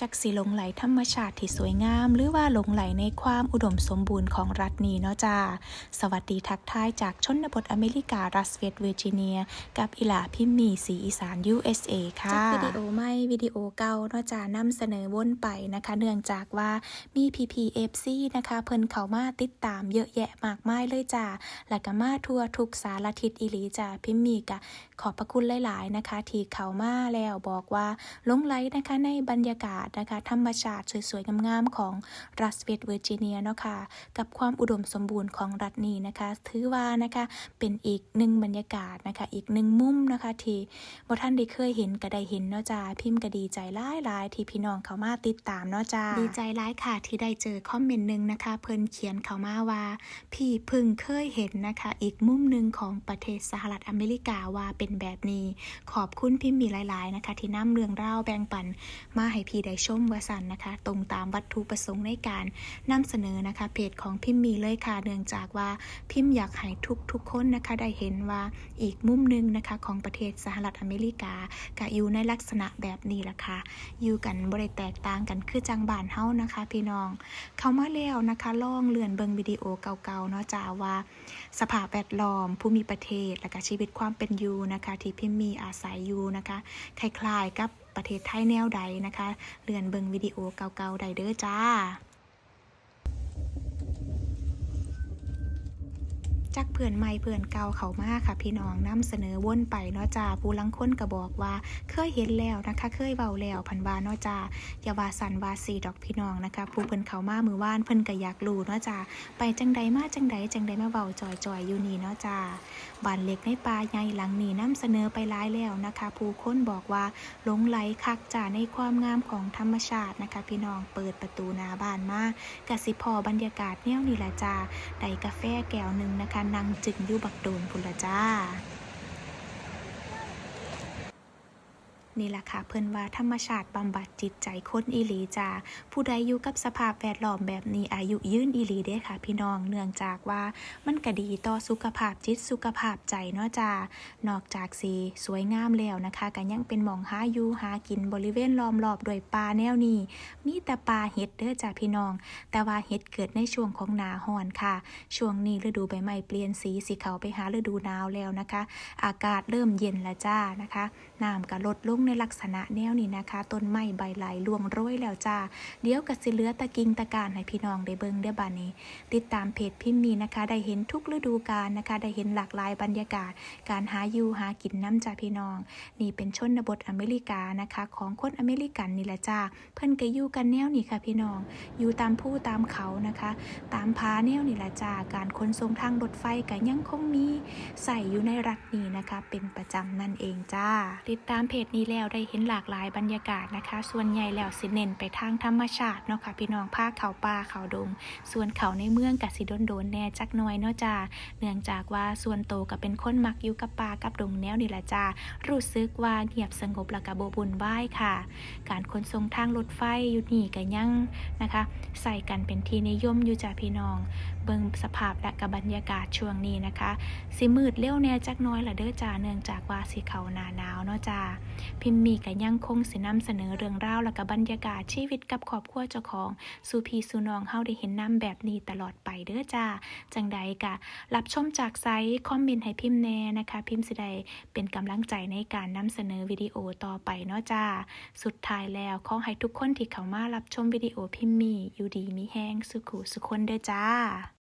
จักสิหลงไหลธรรมชาติที่สวยงาม หรือว่าหลงไหลในความอุดมสมบูรณ์ของรัฐนี้เนาะจ้า สวัสดีทักทายจากชนบทอเมริการัสเวสต์เวอร์จิเนีย กับอิหลาพิมมีสีอีสาน USA ค่ะจากวิดีโอไม่วิดีโอเก่าเนาะจ้านำเสนอวนไปนะคะ เนื่องจากว่ามี PPFC นะคะ เพิ่นเขามาติดตามเยอะแยะมากมายเลยจ้าแล้วก็มาทั่วทุกสารทิศอีหลีจ้าพิมมีกะขอบพระคุณหลาย ๆ นะคะ ที่เขามาแล้วบอกว่าหลงไหลนะคะในบรรยากาศนะคะ ธรรมชาติสวยๆ งามๆ ของรัสเวสต์เวอร์จิเนียเนาะค่ะ กับความอุดมสมบูรณ์ของรัฐนี้นะคะ ถือว่านะคะเป็นอีกหนึ่งบรรยากาศนะคะ อีกหนึ่งมุมนะคะที่บ่ท่านได้เคยเห็นก็ได้เห็นเนาะจ้าพิมพ์ก็ดีใจหลายๆที่พี่น้องเขามาติดตามเนาะจ้าดีใจหลายค่ะที่ได้เจอคอมเมนต์หนึ่งนะคะ เพิ่นเขียนเขามาว่า พี่พึ่งเคยเห็นนะคะ อีกมุมหนึ่งของประเทศสหรัฐอเมริกาว่าเป็นแบบนี้ ขอบคุณพิมพ์มีหลาย ๆ นะคะ ที่นำเรื่องราแบ่งปันมาให้พี่ได้ชมวสันนะคะ ตรงตามวัตถุประสงค์ในการนำเสนอนะคะ เพจของพิมพ์มีเลยค่ะเนื่องจากว่าพิมพ์อยากให้ทุกทุกคนนะคะได้เห็นว่าอีกมุมหนึงนะคะของประเทศสหรัฐอเมริกาก็อยู่ในลักษณะแบบนี้ละค่ะ อยู่กันบริแตกต่างกันคือจังบานเฮานะคะ พี่น้อง เข้ามาแล้วนะคะล่องเลื่อนเบิงวิดีโอเก่าๆเนาะจ้าว่า สภาพแวดล้อมภูมิประเทศและก็ชีวิตความเป็นอยู่นะคะ ที่พิมพ์มีอาศัยอยู่นะคะคล้ายๆกับประเทศไทยแนวใดนะคะ เลื่อนเบิงวิดีโอเก่าๆใดเด้อจ้า จักเพื่อนใหม่เพื่อนเก่าเขามาค่ะ พี่น้องนำเสนอวนไปเนาะจ้าผู้ลังคนก็บอกว่า เคยเห็นแล้วนะคะ เคยเว้าแล้วพันวาเนาะจ้าอย่าว่าสันว่าสีดอกพี่น้องนะคะ ผู้เพิ่นเขามามือว่านเพิ่นก็อยากรู้เนาะจ้าไปจังใดมาจังใดจังใดมาเว้าจอยๆอยู่นี่เนาะจ้าบ้านเล็กในป่าใหญ่หลังนี้นำเสนอไปหลายแล้วนะคะ ผู้คนบอกว่าหลงไหลคักจ้าในความงามของธรรมชาตินะคะ พี่น้องเปิดประตูหน้าบ้านมากะสิพอบรรยากาศแนวนี้ละจ้าได้กาแฟแก้วหนึ่งนะคะนั่งจึงอยู่บักโดนพุนละจ้า นี่แหละค่ะเพิ่นว่าธรรมชาติบำบัดจิตใจคนอีหลีจ้าผู้ใดอยู่กับสภาพแวดล้อมแบบนี้อายุยืนอีหลีเด้ค่ะ พี่น้องเนื่องจากว่ามันก็ดีต่อสุขภาพจิตสุขภาพใจเนาะจ้านอกจากสีสวยงามแล้วนะคะก็ยังเป็นหมองหาอยู่หากินบริเวณล้อมรอบด้วยป่าแนวนี้มีแต่ป่าเห็ดเด้อจ้าพี่น้อง แต่ว่าเห็ดเกิดในช่วงของหนาฮ้อนค่ะ ช่วงนี้ฤดูใบไม้เปลี่ยนสีสีเขาไปหาฤดูหนาวแล้วนะคะ อากาศเริ่มเย็นแล้วจ้านะคะน้ำก็ลดลงในลักษณะแนวนี้นะคะ ต้นไม้ใบไหลร่วงโรยแล้วจ้า เดี๋ยวก็สิเลือตะกิงตะการให้พี่น้องได้เบิ่งได้อบานี้ ติดตามเพจพิมพ์มีนะคะ ได้เห็นทุกฤดูกาลนะคะ ได้เห็นหลากหลายบรรยากาศ การหาอยู่หากินน้ำจ้าพี่น้อง นี่เป็นชนบทอเมริกานะคะ ของคนอเมริกันนี่แหละจ้า เพิ่นก็อยู่กันแนวนี้ค่ะพี่น้อง อยู่ตามผู้ตามเขานะคะ ตามพาแนวนี่แหละจ้า การขนส่งทางรถไฟก็ยังคงมีใส่อยู่ในรัฐนี้นะคะ เป็นประจำนั่นเองจ้า ติดตามเพจนี้แล้วได้เห็นหลากหลายบรรยากาศนะคะ ส่วนใหญ่แล้วสิเน้นไปทางธรรมชาติเนาะค่ะพี่น้องภาคเขาป่าเขาดง ส่วนเขาในเมืองกับสิโดนโดนๆแน่จักน่อยเนาะจ้าเนื่องจากว่าส่วนโตก็เป็นคนมักอยู่กับป่ากับดงแนวนี่แหละจ้ารู้สึกว่าเงียบสงบแล้วก็บ่บุญไหว้ค่ะ การขนส่งทางรถไฟอยู่นี่ก็ยังนะคะ ใส่กันเป็นที่นิยมอยู่จ้าพี่น้อง บิ่งสภาพและกับบรรยากาศช่วงนี้นะคะ สิมืดเร็วแน่จักน้อยละเด้อจ้าเนื่องจากว่าสิเขาหนาหนาวเนาะจ้าพิมพ์มีก็ยังคงสินำเสนอเรื่องราวและกับบรรยากาศชีวิตกับครอบครัวเจ้าของสูพีสูนองเฮาได้เห็นน้ำแบบนี้ตลอดไปเด้อจ้าจังใดกะรับชมจากไซต์คอมเมนต์ให้พิมพ์แน่นะคะ พิมพ์สิได้เป็นกำลังใจในการนำเสนอวิดีโอต่อไปเนาะจ้าสุดท้ายแล้วขอให้ทุกคนที่เข้ามารับชมวิดีโอพิมพ์มีอยู่ดีมีแห้งสุขุสุขคนเด้อจ้า